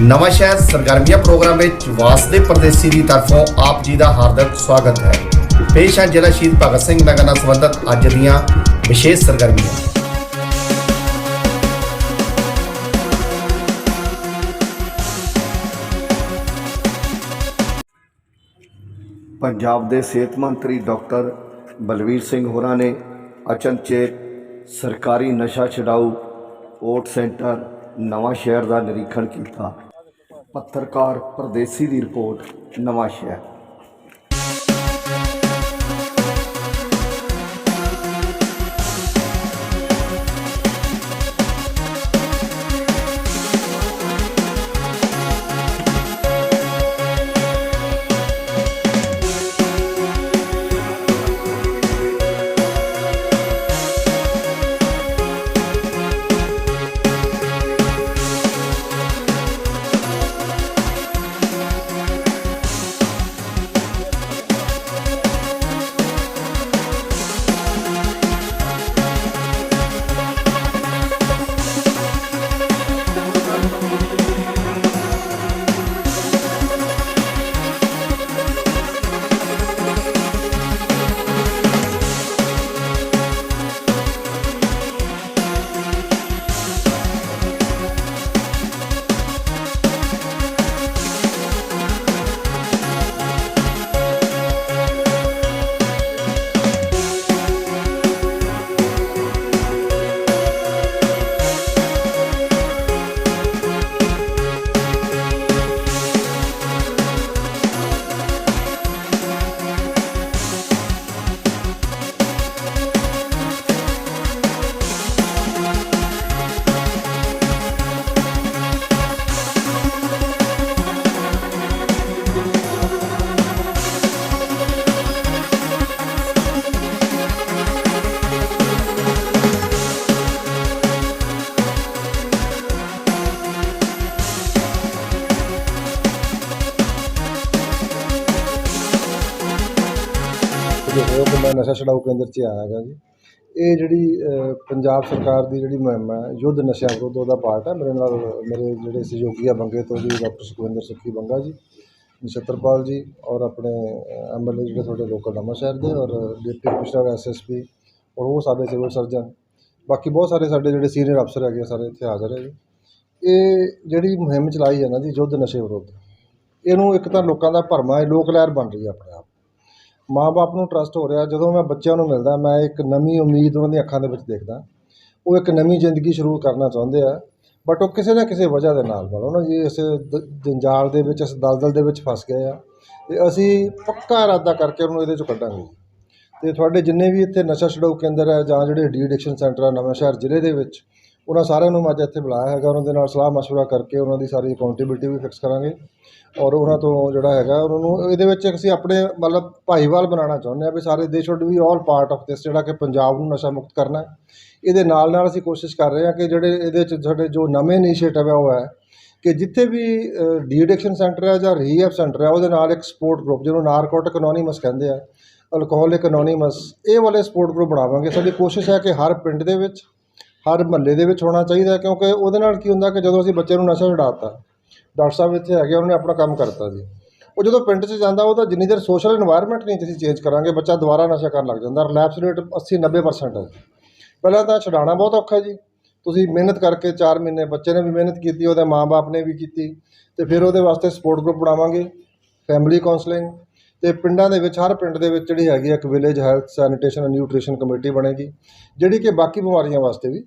ਨਵਾਂ ਸ਼ਹਿਰ ਸਰਗਰਮੀਆਂ ਪ੍ਰੋਗਰਾਮ ਵਿੱਚ ਵਾਸਦੇ ਪਰਦੇਸੀ ਦੀ ਤਰਫੋਂ ਆਪ ਜੀ ਦਾ ਹਾਰਦਿਕ ਸਵਾਗਤ ਹੈ। ਪੇਸ਼ ਹੈ ਜ਼ਿਲ੍ਹਾ ਸ਼ਹੀਦ ਭਗਤ ਸਿੰਘ ਨਗਰ ਨਾਲ ਸੰਬੰਧਿਤ ਅੱਜ ਦੀਆਂ ਵਿਸ਼ੇਸ਼ ਸਰਗਰਮੀਆਂ। ਪੰਜਾਬ ਦੇ ਸਿਹਤ ਮੰਤਰੀ ਡਾਕਟਰ ਬਲਵੀਰ ਸਿੰਘ ਹੋਰਾਂ ਨੇ ਅਚਨਚੇਤ ਸਰਕਾਰੀ ਨਸ਼ਾ ਛਡਾਊ ਓਟ ਸੈਂਟਰ ਨਵਾਂ ਸ਼ਹਿਰ ਦਾ ਨਿਰੀਖਣ ਕੀਤਾ। ਪੱਤਰਕਾਰ ਪਰਦੇਸੀ ਦੀ ਰਿਪੋਰਟ ਨਵਾਂ ਸ਼ਹਿਰ ਨਸ਼ਾ ਛਡਾਊ ਕੇਂਦਰ 'ਚ ਆਇਆ ਹੈਗਾ ਜੀ। ਇਹ ਜਿਹੜੀ ਪੰਜਾਬ ਸਰਕਾਰ ਦੀ ਜਿਹੜੀ ਮੁਹਿੰਮ ਹੈ ਯੁੱਧ ਨਸ਼ਿਆਂ ਵਿਰੁੱਧ ਉਹਦਾ ਪਾਰਟ ਹੈ। ਮੇਰੇ ਨਾਲ ਮੇਰੇ ਜਿਹੜੇ ਸਹਿਯੋਗੀ ਆ ਬੰਗੇ ਤੋਂ ਜੀ ਡਾਕਟਰ ਸੁਖਵਿੰਦਰ ਸੁੱਖੀ ਬੰਗਾ ਜੀ ਨਛੱਤਰਪਾਲ ਜੀ ਔਰ ਆਪਣੇ ਐਮਐਲਏ ਜਿਹੜੇ ਤੁਹਾਡੇ ਲੋਕਲ ਨਵਾਂ ਸ਼ਹਿਰ ਦੇ ਔਰ ਡਿਪਟੀ ਕਮਿਸ਼ਨਰ ਐਸਐਸਪੀ ਔਰ ਉਹ ਸਾਡੇ ਸਿਵਲ ਸਰਜਨ। ਬਾਕੀ ਬਹੁਤ ਸਾਰੇ ਸਾਡੇ ਜਿਹੜੇ ਸੀਨੀਅਰ ਅਫਸਰ ਹੈਗੇ ਆ, ਸਾਰੇ ਇੱਥੇ ਹਾਜ਼ਰ ਹੈ ਜੀ। ਇਹ ਜਿਹੜੀ ਮੁਹਿੰਮ ਚਲਾਈ ਹੈ ਨਾ ਜੀ ਯੁੱਧ ਨਸ਼ੇ ਵਿਰੁੱਧ ਇਹਨੂੰ ਇੱਕ ਤਾਂ ਲੋਕਾਂ ਦਾ ਭਰਮਾ ਹੈ ਲੋਕ ਲਹਿਰ ਬਣ ਰਹੀ ਹੈ ਆਪਣੇ ਆਪ ਮਾਂ-ਬਾਪ ਨੂੰ ਟਰਸਟ ਹੋ ਰਿਹਾ, ਜਦੋਂ ਮੈਂ ਬੱਚਿਆਂ ਨੂੰ ਮਿਲਦਾ, ਮੈਂ ਇੱਕ ਨਵੀਂ ਉਮੀਦ ਉਹਨਾਂ ਦੀਆਂ ਅੱਖਾਂ ਦੇ ਵਿੱਚ ਦੇਖਦਾ। ਉਹ ਇੱਕ ਨਵੀਂ ਜ਼ਿੰਦਗੀ ਸ਼ੁਰੂ ਕਰਨਾ ਚਾਹੁੰਦੇ ਆ ਬਟ ਉਹ ਕਿਸੇ ਨਾ ਕਿਸੇ ਵਜ੍ਹਾ ਦੇ ਨਾਲ ਨਾਲ ਉਹਨਾਂ ਜੀ ਇਸ ਦ- ਜੰਜਾਲ ਦੇ ਵਿੱਚ, ਇਸ ਦਲਦਲ ਦੇ ਵਿੱਚ ਫਸ ਗਏ ਆ, ਤੇ ਅਸੀਂ ਪੱਕਾ ਇਰਾਦਾ ਕਰਕੇ ਉਹਨੂੰ ਇਹਦੇ ਚੋਂ ਕੱਢਾਂਗੇ ਤੇ ਤੁਹਾਡੇ ਜਿੰਨੇ ਵੀ ਇੱਥੇ ਨਸ਼ਾ ਛਡਾਊ ਕੇਂਦਰ ਹੈ ਜਾਂ ਜਿਹੜੇ ਡੀ ਐਡਿਕਸ਼ਨ ਸੈਂਟਰ ਆ ਨਵਾਂ ਸ਼ਹਿਰ ਜ਼ਿਲ੍ਹੇ ਦੇ ਵਿੱਚ, ਉਹਨਾਂ ਸਾਰਿਆਂ ਨੂੰ ਮੈਂ ਅੱਜ ਇੱਥੇ ਬੁਲਾਇਆ ਹੈਗਾ। ਉਹਨਾਂ ਦੇ ਨਾਲ ਸਲਾਹ ਮਸ਼ਵਰਾ ਕਰਕੇ ਉਹਨਾਂ ਦੀ ਸਾਰੀ ਅਕਾਊਂਟੇਬਿਲਟੀ ਵੀ ਫਿਕਸ ਕਰਾਂਗੇ। ਔਰ ਉਹਨਾਂ ਤੋਂ ਜਿਹੜਾ ਹੈਗਾ, ਉਹਨਾਂ ਨੂੰ ਇਹਦੇ ਵਿੱਚ ਅਸੀਂ ਆਪਣੇ ਮਤਲਬ ਭਾਈਵਾਲ ਬਣਾਉਣਾ ਚਾਹੁੰਦੇ ਆ ਵੀ ਸਾਰੇ ਦੇ should we all part of this ਜਿਹੜਾ ਕਿ ਪੰਜਾਬ ਨੂੰ ਨਸ਼ਾ ਮੁਕਤ ਕਰਨਾ ਇਹਦੇ ਨਾਲ ਨਾਲ ਅਸੀਂ ਕੋਸ਼ਿਸ਼ ਕਰ ਰਹੇ ਹਾਂ ਕਿ ਜਿਹੜੇ ਇਹਦੇ ਵਿੱਚ ਸਾਡੇ ਜੋ ਨਵੇਂ ਇਨੀਸ਼ੀਏਟਿਵ ਹੈ ਉਹ ਹੈ ਕਿ ਜਿੱਥੇ ਵੀ ਡੀ ਐਡਿਕਸ਼ਨ ਸੈਂਟਰ ਹੈ ਜਾਂ ਰੀਹੈਬ ਸੈਂਟਰ ਹੈ ਉਹਦੇ ਨਾਲ ਇੱਕ ਸਪੋਰਟ ਗਰੁੱਪ ਜਿਹਨੂੰ ਨਾਰਕੋਟਿਕ ਅਨੋਨੀਮਸ ਕਹਿੰਦੇ ਆ ਅਲਕੋਹਲਿਕ ਅਨੋਨੀਮਸ ਇਹ ਵਾਲੇ ਸਪੋਰਟ ਗਰੁੱਪ ਬਣਾਵਾਂਗੇ। ਸਾਡੀ ਕੋਸ਼ਿਸ਼ ਹੈ ਕਿ ਹਰ ਪਿੰਡ ਦੇ ਵਿੱਚ, ਹਰ ਮਹੱਲੇ ਦੇ ਵਿੱਚ ਹੋਣਾ ਚਾਹੀਦਾ ਕਿਉਂਕਿ ਉਹਦੇ ਨਾਲ ਕੀ ਹੁੰਦਾ ਕਿ ਜਦੋਂ ਅਸੀਂ ਬੱਚੇ ਨੂੰ ਨਸ਼ਾ ਛਡਾਤਾ ਡਾਕਟਰ ਸਾਹਿਬ ਇੱਥੇ ਹੈਗੇ, ਉਹਨਾਂ ਉਹਨੇ ਆਪਣਾ ਕੰਮ ਕਰਤਾ ਜੀ। ਉਹ ਜਦੋਂ ਪਿੰਡ 'ਚ ਜਾਂਦਾ, ਉਹ ਤਾਂ ਜਿੰਨੀ ਦੇਰ ਸੋਸ਼ਲ এনवायरमेंट ਨਹੀਂ ਤੁਸੀਂ ਚੇਂਜ ਕਰਾਂਗੇ, ਬੱਚਾ ਦੁਬਾਰਾ ਨਸ਼ਾ ਕਰਨ ਲੱਗ ਜਾਂਦਾ ਰਿਲੈਪਸ ਰੇਟ 80 90% ਹੈ ਪਹਿਲਾਂ ਤਾਂ ਛਡਾਣਾ ਬਹੁਤ ਔਖਾ ਜੀ। ਤੁਸੀਂ ਮਿਹਨਤ ਕਰਕੇ 4 ਮਹੀਨੇ ਬੱਚੇ ਨੇ ਵੀ ਮਿਹਨਤ ਕੀਤੀ, ਉਹਦੇ ਮਾਪੇ ਨੇ ਵੀ ਕੀਤੀ, ਤੇ ਫਿਰ ਉਹਦੇ ਵਾਸਤੇ ਸਪੋਰਟ ਗਰੁੱਪ ਬਣਾਵਾਂਗੇ ਫੈਮਿਲੀ ਕਾਉਂਸਲਿੰਗ ਤੇ ਪਿੰਡਾਂ ਦੇ ਵਿੱਚ, ਹਰ ਪਿੰਡ ਦੇ ਵਿੱਚ ਜਿਹੜੀ ਹੈਗੀ ਇੱਕ village health sanitation and nutrition committee ਬਣੇਗੀ, ਜਿਹੜੀ ਕਿ ਬਾਕੀ ਬਿਮਾਰੀਆਂ ਵਾਸਤੇ ਵੀ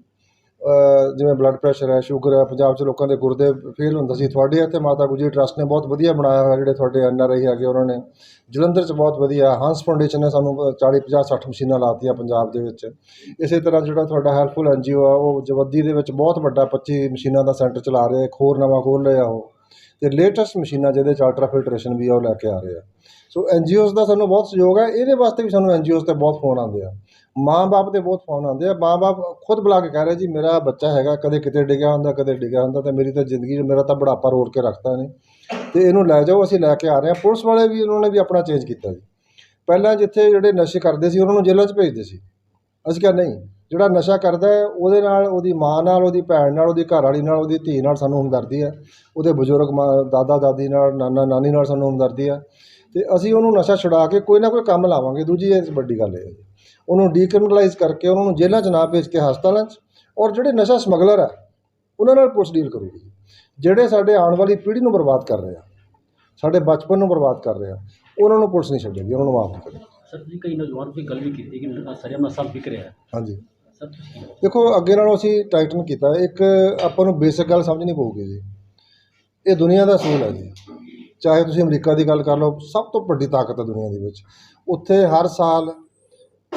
ਜਿਵੇਂ ਬਲੱਡ ਪ੍ਰੈਸ਼ਰ ਹੈ ਸ਼ੂਗਰ ਹੈ, ਪੰਜਾਬ 'ਚ ਲੋਕਾਂ ਦੇ ਗੁਰਦੇ ਫੇਲ ਹੁੰਦਾ ਸੀ। ਤੁਹਾਡੇ ਇੱਥੇ ਮਾਤਾ ਗੁਜਰੀ ਟਰੱਸਟ ਨੇ ਬਹੁਤ ਵਧੀਆ ਬਣਾਇਆ ਹੋਇਆ ਜਿਹੜੇ ਤੁਹਾਡੇ ਐਨ ਆਰ ਆਈ ਹੈਗੇ ਉਹਨਾਂ ਨੇ। ਜਲੰਧਰ 'ਚ ਬਹੁਤ ਵਧੀਆ ਹੰਸ ਫਾਊਂਡੇਸ਼ਨ ਨੇ ਸਾਨੂੰ 40 50 60 ਮਸ਼ੀਨਾਂ ਲਾਤੀਆਂ ਪੰਜਾਬ ਦੇ ਵਿੱਚ। ਇਸੇ ਤਰ੍ਹਾਂ ਜਿਹੜਾ ਤੁਹਾਡਾ ਹੈਲਪਫੁਲ ਐਨ ਜੀ ਓ ਆ, ਉਹ ਜਵੱਦੀ ਦੇ ਵਿੱਚ ਬਹੁਤ ਵੱਡਾ 25 ਮਸ਼ੀਨਾਂ ਦਾ ਸੈਂਟਰ ਚਲਾ ਰਹੇ ਇੱਕ ਨਵਾਂ ਖੋਲ੍ਹ ਰਿਹਾ ਉਹ। ਤੇ ਲੇਟੈਸਟ ਮਸ਼ੀਨਾਂ ਜਿਹਦੇ 'ਚ ਅਲਟਰਾ ਫਿਲਟਰੇਸ਼ਨ ਵੀ ਆ, ਉਹ ਲੈ ਕੇ ਆ ਰਹੇ। ਆ ਸੋ ਐਨ ਜੀ ਓਜ਼ ਦਾ ਸਾਨੂੰ ਬਹੁਤ ਸਹਿਯੋਗ ਹੈ, ਇਹਦੇ ਵਾਸਤੇ ਵੀ ਸਾਨੂੰ ਐਨ ਜੀ ਓਜ਼ ਤੇ ਬਹੁਤ ਫੋਨ ਆਉਂਦੇ ਆ। ਮਾਂ-ਬਾਪ ਦੇ ਬਹੁਤ ਫੋਨ ਆਉਂਦੇ ਆ। ਮਾਂ-ਬਾਪ ਖੁਦ ਬੁਲਾ ਕੇ ਕਹਿ ਰਿਹਾ, ਜੀ, ਮੇਰਾ ਬੱਚਾ ਹੈਗਾ, ਕਦੇ ਕਿਤੇ ਡਿੱਗਿਆ ਹੁੰਦਾ, ਕਦੇ ਡਿੱਗਿਆ ਹੁੰਦਾ, ਤੇ ਮੇਰੀ ਤਾਂ ਜ਼ਿੰਦਗੀ 'ਚ ਮੇਰਾ ਤਾਂ ਬੁਢਾਪਾ ਰੋੜ ਕੇ ਰੱਖਤਾ ਨੇ ਤੇ ਇਹਨੂੰ ਲੈ ਜਾਓ, ਅਸੀਂ ਲੈ ਕੇ ਆ ਰਹੇ ਹਾਂ। ਪੁਲਿਸ ਵਾਲੇ ਵੀ, ਉਹਨਾਂ ਨੇ ਵੀ ਆਪਣਾ ਚੇਂਜ ਕੀਤਾ ਜੀ। ਪਹਿਲਾਂ ਜਿੱਥੇ ਜਿਹੜੇ ਨਸ਼ੇ ਕਰਦੇ ਸੀ, ਉਹਨਾਂ ਨੂੰ ਜੇਲ੍ਹਾਂ 'ਚ ਭੇਜਦੇ ਸੀ। ਅਸੀਂ ਕਿਹਾ, ਨਹੀਂ, ਜਿਹੜਾ ਨਸ਼ਾ ਕਰਦਾ ਹੈ, ਉਹਦੇ ਨਾਲ, ਉਹਦੀ ਮਾਂ ਨਾਲ, ਉਹਦੀ ਭੈਣ ਨਾਲ, ਉਹਦੀ ਘਰ ਵਾਲੀ ਨਾਲ, ਉਹਦੀ ਧੀ ਨਾਲ ਸਾਨੂੰ ਹਮਦਰਦੀ ਹੈ। ਉਹਦੇ ਬਜ਼ੁਰਗ ਮਾਂ- ਦਾਦਾ ਦਾਦੀ ਨਾਲ ਨਾਨਾ ਨਾਨੀ ਨਾਲ ਸਾਨੂੰ ਹਮਦਰਦੀ ਹੈ। ਤੇ ਅਸੀਂ ਉਹਨੂੰ ਨਸ਼ਾ ਛੁਡਾ ਕੇ ਕੋਈ ਨਾ ਕੋਈ ਕੰਮ ਲਾਵਾਂਗੇ। ਦੂਜੀ ਇਹ ਵੱਡੀ ਗੱਲ ਇਹ ਹੈ ਜੀ। ਉਹਨੂੰ ਡੀਕ੍ਰਿਮੀਨਲਾਈਜ਼ ਕਰਕੇ ਉਹਨਾਂ ਨੂੰ ਜੇਲ੍ਹਾਂ 'ਚ ਨਾ ਭੇਜ ਕੇ ਹਸਪਤਾਲਾਂ 'ਚ ਔਰ ਜਿਹੜੇ ਨਸ਼ਾ ਸਮਗਲਰ ਹੈ ਉਹਨਾਂ ਨਾਲ ਪੁਲਿਸ ਡੀਲ ਕਰੂਗੀ। ਜਿਹੜੇ ਸਾਡੇ ਆਉਣ ਵਾਲੀ ਪੀੜ੍ਹੀ ਨੂੰ ਬਰਬਾਦ ਕਰ ਰਹੇ ਆ ਸਾਡੇ ਬਚਪਨ ਨੂੰ ਬਰਬਾਦ ਕਰ ਰਹੇ ਆ ਉਹਨਾਂ ਨੂੰ ਪੁਲਿਸ ਨਹੀਂ ਛੱਡੇਗੀ ਉਹਨਾਂ ਨੂੰ ਮਾਫ ਨਹੀਂ ਕਰੇਗੀ। ਸਰ ਤੁਸੀਂ ਕਈ ਨੌਜਵਾਨ ਤੁਸੀਂ ਗੱਲ ਵੀ ਕੀਤੀ ਕਿ ਸਰਿਆਮ ਨਸ਼ਾ ਵਿਕ ਰਿਹਾ ਹੈ। ਹਾਂਜੀ। ਦੇਖੋ ਅੱਗੇ ਨਾਲੋਂ ਅਸੀਂ ਟਾਈਟਨ ਕੀਤਾ। ਇੱਕ ਆਪਾਂ ਨੂੰ ਬੇਸਿਕ ਗੱਲ ਸਮਝਣੀ ਪਊਗੀ ਜੀ। ਇਹ ਦੁਨੀਆ ਦਾ ਅਸੂਲ ਹੈ ਜੀ। ਚਾਹੇ ਤੁਸੀਂ ਅਮਰੀਕਾ ਦੀ ਗੱਲ ਕਰ ਲਓ, ਸਭ ਤੋਂ ਵੱਡੀ ਤਾਕਤ ਹੈ ਦੁਨੀਆ ਦੇ ਵਿੱਚ। ਉੱਥੇ ਹਰ ਸਾਲ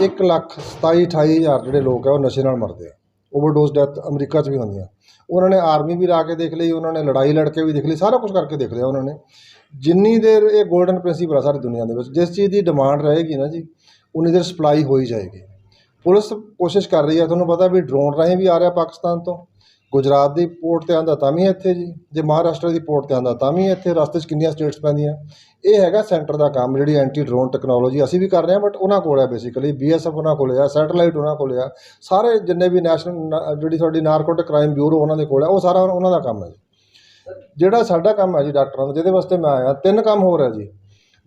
1 ਲੱਖ 27 28 ਹਜ਼ਾਰ ਜਿਹੜੇ ਲੋਕ ਆ ਉਹ ਨਸ਼ੇ ਨਾਲ ਮਰਦੇ ਆ। ਓਵਰਡੋਜ਼ ਡੈਥ ਅਮਰੀਕਾ 'ਚ ਵੀ ਹੁੰਦੀਆਂ। ਉਹਨਾਂ ਨੇ ਆਰਮੀ ਵੀ ਲਾ ਕੇ ਦੇਖ ਲਈ, ਉਹਨਾਂ ਨੇ ਲੜਾਈ ਲੜ ਕੇ ਵੀ ਦੇਖ ਲਈ, ਸਾਰਾ ਕੁਝ ਕਰਕੇ ਦੇਖ ਲਿਆ ਉਹਨਾਂ ਨੇ। ਜਿੰਨੀ ਦੇਰ ਇਹ 골ਡਨ ਪ੍ਰਿੰਸੀਪਲ ਆ ਸਾਰੀ ਦੁਨੀਆ ਦੇ ਵਿੱਚ, ਜਿਸ ਚੀਜ਼ ਦੀ ਡਿਮਾਂਡ ਰਹੇਗੀ ਨਾ ਜੀ, ਉਨੀ ਦੇਰ ਸਪਲਾਈ ਹੋ ਹੀ ਜਾਏਗੀ। ਪੁਲਿਸ ਕੋਸ਼ਿਸ਼ ਕਰ ਰਹੀ ਹੈ, ਤੁਹਾਨੂੰ ਪਤਾ ਵੀ ਡਰੋਨ ਰਾਹੀਂ ਵੀ ਆ ਰਿਹਾ ਪਾਕਿਸਤਾਨ ਤੋਂ। ਗੁਜਰਾਤ ਦੀ ਪੋਰਟ ਤੇ ਆਉਂਦਾ ਤਾਂ ਵੀ ਇੱਥੇ ਜੀ। ਜੇ ਮਹਾਰਾਸ਼ਟਰ ਦੀ ਪੋਰਟ ਤੇ ਆਉਂਦਾ ਤਾਂ ਵੀ ਇੱਥੇ ਰਸਤੇ 'ਚ ਕਿੰਨੀਆਂ ਸਟੇਟਸ ਪੈਂਦੀਆਂ। ਇਹ ਹੈਗਾ ਸੈਂਟਰ ਦਾ ਕੰਮ, ਜਿਹੜੀ ਐਂਟੀ ਡਰੋਨ ਟੈਕਨੋਲੋਜੀ ਅਸੀਂ ਵੀ ਕਰ ਰਹੇ ਹਾਂ ਬਟ ਉਹਨਾਂ ਕੋਲ ਹੈ ਬੇਸਿਕਲੀ ਬੀਐਸਐਫ ਉਹਨਾਂ ਕੋਲ ਹੈ ਸੈਟੇਲਾਈਟ ਉਹਨਾਂ ਕੋਲ ਹੈ ਸਾਰੇ ਜਿੰਨੇ ਵੀ ਨੈਸ਼ਨਲ ਜਿਹੜੀ ਤੁਹਾਡੀ ਨਾਰਕੋਟਿਕ ਕ੍ਰਾਈਮ ਬਿਊਰੋ ਉਹਨਾਂ ਦੇ ਕੋਲ ਹੈ ਉਹ ਸਾਰਾ ਉਹਨਾਂ ਦਾ ਕੰਮ ਹੈ ਜੀ। ਜਿਹੜਾ ਸਾਡਾ ਕੰਮ ਹੈ ਜੀ ਡਾਕਟਰਾਂ ਦਾ ਜਿਹਦੇ ਵਾਸਤੇ ਮੈਂ ਆਇਆ, ਤਿੰਨ ਕੰਮ ਹੋ ਰਿਹਾ ਜੀ।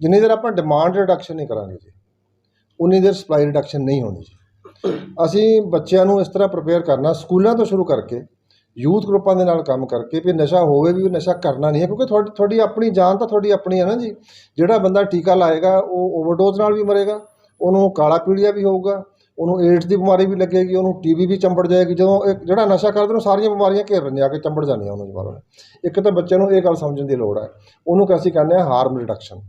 ਜਿੰਨੀ ਦੇਰ ਆਪਾਂ ਡਿਮਾਂਡ ਰਿਡਕਸ਼ਨ ਨਹੀਂ ਕਰਾਂਗੇ ਜੀ, ਉਨੀ ਦੇਰ ਸਪਲਾਈ ਰਿਡਕਸ਼ਨ ਨਹੀਂ ਹੋਣੀ ਜੀ। ਅਸੀਂ ਬੱਚਿਆਂ ਨੂੰ ਇਸ ਤਰ੍ਹਾਂ ਪ੍ਰਪੇਅਰ ਕਰਨਾ, ਸਕੂਲਾਂ ਤੋਂ ਸ਼ੁਰੂ ਕਰਕੇ ਯੂਥ ਗਰੁੱਪਾਂ ਦੇ ਨਾਲ ਕੰਮ ਕਰਕੇ ਵੀ ਨਸ਼ਾ ਹੋਵੇ ਵੀ ਉਹ ਨਸ਼ਾ ਕਰਨਾ ਨਹੀਂ ਹੈ, ਕਿਉਂਕਿ ਤੁਹਾਡੀ ਤੁਹਾਡੀ ਆਪਣੀ ਜਾਨ ਤਾਂ ਤੁਹਾਡੀ ਆਪਣੀ ਹੈ ਨਾ ਜੀ। ਜਿਹੜਾ ਬੰਦਾ ਟੀਕਾ ਲਾਏਗਾ, ਉਹ ਓਵਰਡੋਜ਼ ਨਾਲ ਵੀ ਮਰੇਗਾ, ਉਹਨੂੰ ਕਾਲਾ ਪੀਲੀਆ ਵੀ ਹੋਊਗਾ, ਉਹਨੂੰ ਏਡਸ ਦੀ ਬਿਮਾਰੀ ਵੀ ਲੱਗੇਗੀ, ਉਹਨੂੰ ਟੀਬੀ ਵੀ ਚੰਬੜ ਜਾਏਗੀ। ਜਦੋਂ ਇਹ ਜਿਹੜਾ ਨਸ਼ਾ ਕਰਦੇ ਨੂੰ ਸਾਰੀਆਂ ਬਿਮਾਰੀਆਂ ਘੇਰ ਲੈਂਦੀਆਂ ਆ ਕੇ ਚੰਬੜ ਜਾਂਦੀਆਂ ਉਹਨਾਂ ਜਵਾਰਾਂ ਨੂੰ ਇੱਕ ਤਾਂ ਬੱਚਿਆਂ ਨੂੰ ਇਹ ਗੱਲ ਸਮਝਣ ਦੀ ਲੋੜ ਹੈ। ਉਹਨੂੰ ਕਿ ਅਸੀਂ ਕਹਿੰਦੇ ਆ ਹਾਰਮ ਰਿਡਕਸ਼ਨ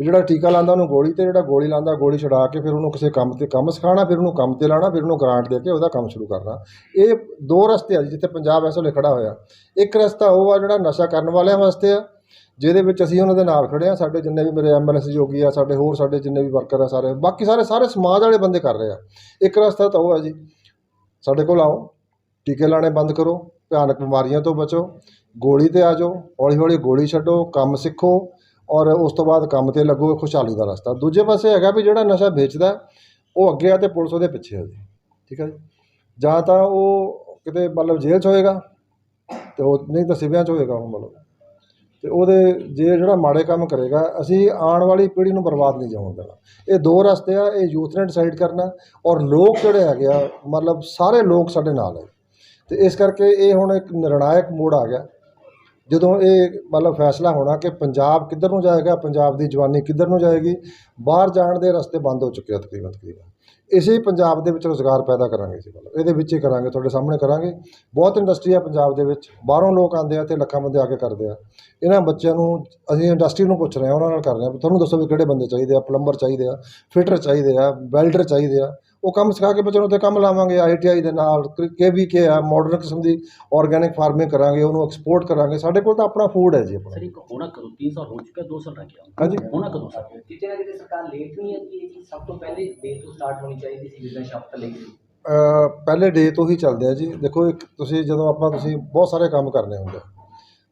ਜਿਹੜਾ ਟੀਕਾ ਲਾਉਂਦਾ ਉਹਨੂੰ ਗੋਲੀ ਤੇ ਜਿਹੜਾ ਗੋਲੀ ਲਾਉਂਦਾ ਗੋਲੀ ਛਡਾ ਕੇ ਫਿਰ ਉਹਨੂੰ ਕਿਸੇ ਕੰਮ ਤੇ ਕੰਮ ਸਿਖਾਉਣਾ, ਫਿਰ ਉਹਨੂੰ ਕੰਮ ਤੇ ਲਾਉਣਾ, ਫਿਰ ਉਹਨੂੰ ਗ੍ਰਾਂਟ ਦੇ ਕੇ ਉਹਦਾ ਕੰਮ ਸ਼ੁਰੂ ਕਰਨਾ। ਇਹ ਦੋ ਰਸਤੇ ਆ ਜੀ, ਜਿੱਥੇ ਪੰਜਾਬ ਇਸ ਵੇਲੇ ਖੜਾ ਹੋਇਆ। ਇੱਕ ਰਸਤਾ ਉਹ ਆ ਜਿਹੜਾ ਨਸ਼ਾ ਕਰਨ ਵਾਲਿਆਂ ਵਾਸਤੇ ਆ, ਜਿਹਦੇ ਵਿੱਚ ਅਸੀਂ ਉਹਨਾਂ ਦੇ ਨਾਲ ਖੜੇ ਆ। ਸਾਡੇ ਜਿੰਨੇ ਵੀ ਮੇਰੇ ਐਮਐਲਏ ਸਹਿਯੋਗੀ ਆ, ਸਾਡੇ ਹੋਰ ਸਾਡੇ ਜਿੰਨੇ ਵੀ ਵਰਕਰ ਆ ਸਾਰੇ, ਬਾਕੀ ਸਾਰੇ ਸਾਰੇ ਸਮਾਜ ਵਾਲੇ ਬੰਦੇ ਕਰ ਰਹੇ ਆ। ਇੱਕ ਰਸਤਾ ਤਾਂ ਉਹ ਆ ਜੀ, ਸਾਡੇ ਕੋਲ ਆਓ, ਟੀਕੇ ਲਾਣੇ ਬੰਦ ਕਰੋ, ਭਿਆਨਕ ਬਿਮਾਰੀਆਂ ਤੋਂ ਬਚੋ, ਗੋਲੀ ਤੇ ਆ ਜਾਓ ਹੌਲੀ ਹੌਲੀ ਗੋਲੀ ਛੱਡੋ, ਕੰਮ ਸਿੱਖੋ ਔਰ ਉਸ ਤੋਂ ਬਾਅਦ ਕੰਮ ਤੇ ਲੱਗੋ, ਖੁਸ਼ਹਾਲੀ ਦਾ ਰਸਤਾ। ਦੂਜੇ ਪਾਸੇ ਹੈਗਾ ਵੀ ਜਿਹੜਾ ਨਸ਼ਾ ਵੇਚਦਾ, ਉਹ ਅੱਗੇ ਆ ਤੇ ਪੁਲਿਸ ਉਹਦੇ ਪਿੱਛੇ ਆ ਜੀ। ਠੀਕ ਹੈ ਜੀ? ਜਾਂ ਤਾਂ ਉਹ ਕਿਤੇ ਮਤਲਬ ਜੇਲ੍ਹ 'ਚ ਹੋਏਗਾ ਤੇ ਉਹ ਨਹੀਂ ਤਾਂ ਸਿਵਿਆਂ 'ਚ ਹੋਏਗਾ ਉਹ ਮਤਲਬ। ਤੇ ਉਹਦੇ ਜੇ ਜਿਹੜਾ ਮਾੜੇ ਕੰਮ ਕਰੇਗਾ, ਅਸੀਂ ਆਉਣ ਵਾਲੀ ਪੀੜ੍ਹੀ ਨੂੰ ਬਰਬਾਦ ਨਹੀਂ ਜਾਣ ਦੇਣਾ। ਇਹ ਦੋ ਰਸਤੇ ਆ, ਇਹ ਯੂਥ ਨੇ ਡਿਸਾਈਡ ਕਰਨਾ ਔਰ ਲੋਕ ਜਿਹੜੇ ਹੈਗੇ ਆ, ਮਤਲਬ ਸਾਰੇ ਲੋਕ ਸਾਡੇ ਨਾਲ ਹੈ ਤੇ ਇਸ ਕਰਕੇ ਇਹ ਹੁਣ ਇੱਕ ਨਿਰਣਾਇਕ ਮੋੜ ਆ ਗਿਆ। ਜਦੋਂ ਇਹ ਮਤਲਬ ਫੈਸਲਾ ਹੋਣਾ ਕਿ ਪੰਜਾਬ ਕਿੱਧਰ ਨੂੰ ਜਾਏਗਾ, ਪੰਜਾਬ ਦੀ ਜਵਾਨੀ ਕਿੱਧਰ ਨੂੰ ਜਾਏਗੀ, ਬਾਹਰ ਜਾਣ ਦੇ ਰਸਤੇ ਬੰਦ ਹੋ ਚੁੱਕੇ ਆ ਤਕਰੀਬਨ ਤਕਰੀਬਨ। ਇਸੇ ਪੰਜਾਬ ਦੇ ਵਿੱਚ ਰੋਜ਼ਗਾਰ ਪੈਦਾ ਕਰਾਂਗੇ ਜੀ ਮਤਲਬ। ਇਹਦੇ ਵਿੱਚ ਹੀ ਕਰਾਂਗੇ, ਤੁਹਾਡੇ ਸਾਹਮਣੇ ਕਰਾਂਗੇ। ਬਹੁਤ ਇੰਡਸਟਰੀ ਆ ਪੰਜਾਬ ਦੇ ਵਿੱਚ। ਬਾਹਰੋਂ ਲੋਕ ਆਉਂਦੇ ਆ ਤੇ ਲੱਖਾਂ ਬੰਦੇ ਆ ਕੇ ਕਰਦੇ ਆ। ਇਹਨਾਂ ਬੱਚਿਆਂ ਨੂੰ ਅਸੀਂ ਇੰਡਸਟਰੀ ਨੂੰ ਪੁੱਛ ਰਹੇ ਆ, ਉਹਨਾਂ ਨਾਲ ਕਰ ਰਹੇ ਆ। ਵੀ ਤੁਹਾਨੂੰ ਦੱਸੋ ਵੀ ਕਿਹੜੇ ਬੰਦੇ ਚਾਹੀਦੇ ਆ? ਪਲੰਬਰ ਚਾਹੀਦੇ ਆ ਫਿਟਰ ਚਾਹੀਦੇ ਆ ਵੈਲਡਰ ਚਾਹੀਦੇ ਆ। ਉਹ ਕੰਮ ਸਿਖਾ ਕੇ ਬੱਚਿਆਂ ਨੂੰ ਉੱਤੇ ਕੰਮ ਲਾਵਾਂਗੇ ਆਈਟੀਆਈ ਦੇ ਨਾਲ ਕੇ ਆ ਮਾਡਰਨ ਕਿਸਮ ਦੀ ਆਰਗੈਨਿਕ ਫਾਰਮਿੰਗ ਕਰਾਂਗੇ ਉਹਨੂੰ ਐਕਸਪੋਰਟ ਕਰਾਂਗੇ। ਸਾਡੇ ਕੋਲ ਤਾਂ ਆਪਣਾ ਫੂਡ ਹੈ ਜੀ ਆਪਣਾ। ਸਰ ਇੱਕ ਹੋਣਾ ਕਦੋਂ 3 ਸਾਲ ਹੋ ਚੁੱਕਾ 2 ਸਾਲ ਰਹਿ ਗਿਆ। ਹਾਂਜੀ। ਹੋਣਾ ਕਦੋਂ ਸਰ ਕਿਤੇ ਨਾ ਕਿਤੇ ਸਰਕਾਰ ਲੇਟ ਨਹੀਂ ਹੈ ਕਿ ਇਹ ਚੀਜ਼ ਸਭ ਤੋਂ ਪਹਿਲੇ ਡੇ ਤੋਂ ਸਟਾਰਟ ਹੋਣੀ ਚਾਹੀਦੀ ਸੀ ਜਿੱਦਾਂ ਸ਼ਬਦ ਲਈ ਪਹਿਲੇ ਡੇ ਤੋਂ ਹੀ ਚੱਲਦੇ ਆ ਜੀ। ਦੇਖੋ ਇੱਕ ਤੁਸੀਂ ਜਦੋਂ ਆਪਾਂ ਤੁਸੀਂ ਬਹੁਤ ਸਾਰੇ ਕੰਮ ਕਰਨੇ ਹੁੰਦੇ ਆ।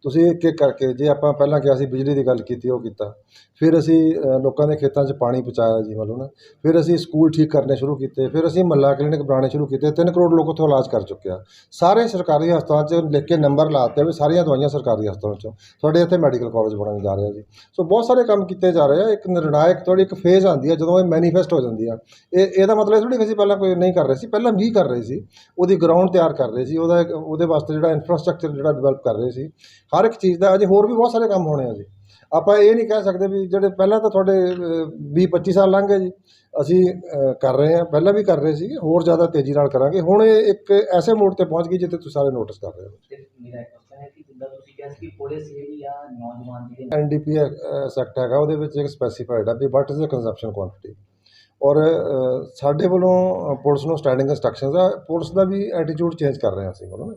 ਤੁਸੀਂ ਇੱਕ ਇੱਕ ਕਰਕੇ ਜੇ ਆਪਾਂ ਪਹਿਲਾਂ ਕਿਹਾ ਸੀ ਬਿਜਲੀ ਦੀ ਗੱਲ ਕੀਤੀ, ਉਹ ਕੀਤਾ। ਫਿਰ ਅਸੀਂ ਲੋਕਾਂ ਦੇ ਖੇਤਾਂ 'ਚ ਪਾਣੀ ਪਹੁੰਚਾਇਆ ਜੀ ਮਤਲਬ ਨਾ। ਫਿਰ ਅਸੀਂ ਸਕੂਲ ਠੀਕ ਕਰਨੇ ਸ਼ੁਰੂ ਕੀਤੇ। ਫਿਰ ਅਸੀਂ ਮਹੱਲਾ ਕਲੀਨਿਕ ਬਣਾਉਣੇ ਸ਼ੁਰੂ ਕੀਤੇ। ਤਿੰਨ ਕਰੋੜ ਲੋਕ ਉੱਥੋਂ ਇਲਾਜ ਕਰ ਚੁੱਕੇ ਆ। ਸਾਰੇ ਸਰਕਾਰੀ ਹਸਪਤਾਲਾਂ 'ਚ ਲਿਖ ਕੇ ਨੰਬਰ ਲਾਤੇ ਵੀ ਸਾਰੀਆਂ ਦਵਾਈਆਂ ਸਰਕਾਰੀ ਹਸਪਤਾਲਾਂ 'ਚੋਂ। ਤੁਹਾਡੇ ਇੱਥੇ ਮੈਡੀਕਲ ਕਾਲਜ ਬਣਨ ਜਾ ਰਿਹਾ ਜੀ। ਸੋ ਬਹੁਤ ਸਾਰੇ ਕੰਮ ਕੀਤੇ ਜਾ ਰਹੇ ਆ। ਇੱਕ ਨਿਰਣਾਇਕ ਤੁਹਾਡੀ ਇੱਕ ਫੇਜ਼ ਆਉਂਦੀ ਹੈ ਜਦੋਂ ਇਹ ਮੈਨੀਫੈਸਟ ਹੋ ਜਾਂਦੀ ਆ। ਇਹ, ਇਹਦਾ ਮਤਲਬ ਥੋੜੀ ਕਿ ਅਸੀਂ ਪਹਿਲਾਂ ਕੋਈ ਨਹੀਂ ਕਰ ਰਹੇ ਸੀ। ਪਹਿਲਾਂ ਵੀ ਕਰ ਰਹੇ ਸੀ। ਉਹਦੀ ਗਰਾਊਂਡ ਤਿਆਰ ਕਰ ਰਹੇ ਸੀ। ਉਹਦਾ ਉਹਦੇ ਵਾਸਤੇ ਜਿਹੜਾ ਇਨਫਰਾਸਟ੍ਰਕਚਰ ਜਿਹੜਾ ਡਿਵੈਲਪ ਕਰ ਰਹੇ ਸੀ। ਹਰ ਇੱਕ ਚੀਜ਼ ਦਾ ਅਜੇ ਹੋਰ ਵੀ ਬਹੁਤ ਸਾਰੇ ਕੰਮ ਹੋਣੇ ਆ ਜੀ। ਆਪਾਂ ਇਹ ਨਹੀਂ ਕਹਿ ਸਕਦੇ ਵੀ ਜਿਹੜੇ ਪਹਿਲਾਂ ਤਾਂ ਤੁਹਾਡੇ 20 25 ਸਾਲ ਲੰਘ ਗਏ ਜੀ। ਅਸੀਂ ਕਰ ਰਹੇ ਹਾਂ ਪਹਿਲਾਂ ਵੀ ਕਰ ਰਹੇ ਸੀ ਹੋਰ ਜ਼ਿਆਦਾ ਤੇਜ਼ੀ ਨਾਲ ਕਰਾਂਗੇ। ਹੁਣ ਇਹ ਇੱਕ ਐਸੇ ਮੋੜ ਤੇ ਪਹੁੰਚ ਗਈ ਜਿੱਥੇ ਤੁਸੀਂ ਸਾਰੇ ਨੋਟਿਸ ਕਰ ਰਹੇ ਹੋ। ਮੇਰਾ ਇੱਕ ਕੁਐਸਚਨ ਹੈ ਕਿ ਜਿੱਦਾਂ ਤੁਸੀਂ ਕਿਹਾ ਸੀ ਕਿ ਪੁਲਿਸ ਜਿਹੜੀ ਆ ਨੌਜਵਾਨ ਜਿਹੜੇ ਐਨਡੀਪੀ ਸੈਕਟ ਹੈਗਾ ਉਹਦੇ ਵਿੱਚ ਇੱਕ ਸਪੈਸੀਫਾਈਡ ਹੈ ਵੀ what is the consumption quantity ਔਰ ਸਾਡੇ ਵੱਲੋਂ ਪੁਲਿਸ ਨੂੰ ਸਟੈਂਡਿੰਗ ਇੰਸਟਰਕਸ਼ਨਸ ਆ। ਪੁਲਿਸ ਦਾ ਵੀ ਐਟੀਟਿਊਡ ਚੇਂਜ ਕਰ ਰਹੇ ਹਾਂ ਅਸੀਂ ਮਤਲਬ